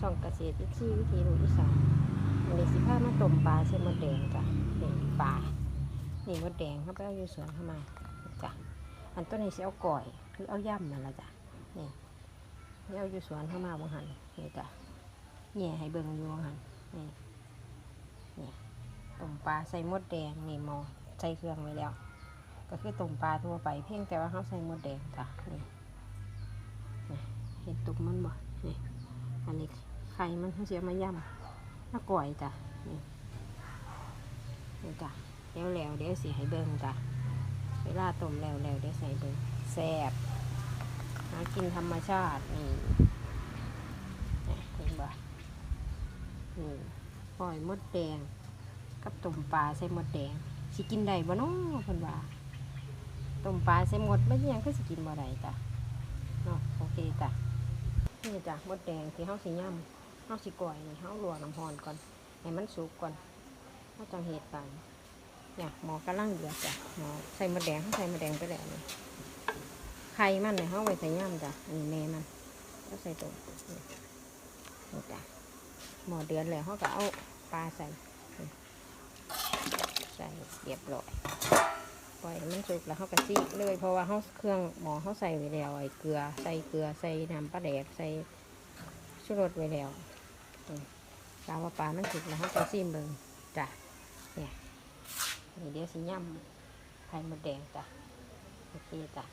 ช่องเกษตรที่วิธีรู้อีสานอันนี้สิพามาต้มปลาใส่มดแดงจ้ะนี่ปลานี่มดแดงเขาไปเอาอยู่สวนเข้ามาจ้ะอันต้นนี้สิเอาก่อยคือเอาย่ำนั่นละจ้ะนี่นี่เอาอยู่สวนเข้ามาบางหันนี่จ้ะแห่ให้เบิ่งอยู่บางหันนี่นี่ต้มปลาใส่มดแดงนี่มอใส่เครื่องไว้แล้ว ก็คือต้มปลาทั่วไปเพียงแต่ว่าเขาใส่มดแดงจ้ะนี่เห็นตุกมันบ่นี่อันนี้ ข่มันเขาเสียมาย่ำมาก่อยจ้ะนี่นี่จ้ะเดี๋ยวแล้วเดี๋ยวสิให้เบิ่งจ้ะเวลาต้มแล้วแล้วเดี๋ยวใส่เบิ่งแซ่บหากินธรรมชาตินี่นี่เห็นบ่นี่ปล่อยมดแดง กับต้มปลาใส่มดแดงสิกินได้บ่น้อเพิ่นว่าต้มปลาใส่หมดไม่ยังก็สิกินบ่ได้จ้ะเนาะโอเคจ้ะนี่จ้ะมดแดงที่เฮาสิย่ำาสิก่อยนี่เฮาลวกน้ำร้อนก่อน ให้มันสุกก่อนเฮาจังเฮ็ดกันเนี่ยหมอกำลังเดือดจ้ะหมอใส่มดแดงเฮาใส่มดแดงไปแล้วนี่ไข่มันเนี่ยเฮาไว้ใส่ย่ำจ้ะอันนี่แม่มันก็ใส่ตัวนี่จ้ะหมอเดือดแล้วเฮาก็เอาปลาใส่ใส่เรียบร้อยปล่อยมันสุกแล้วเฮาก็ซีเลยเพราะว่าเฮาเครื่องหมอเฮาใส่ไว้แล้วไอ้เกลือใส่เกลือใส่น้ำปลาแดกใส่ชูรสไว้แล้ว อืมกาว่าปลามันสุกแล้วเขาจะซีมเบิ่งจ้ะเนี่ยนี่เดี๋ยวสิย่ำไข่มดแดงจ้ะโอเคจ้ะ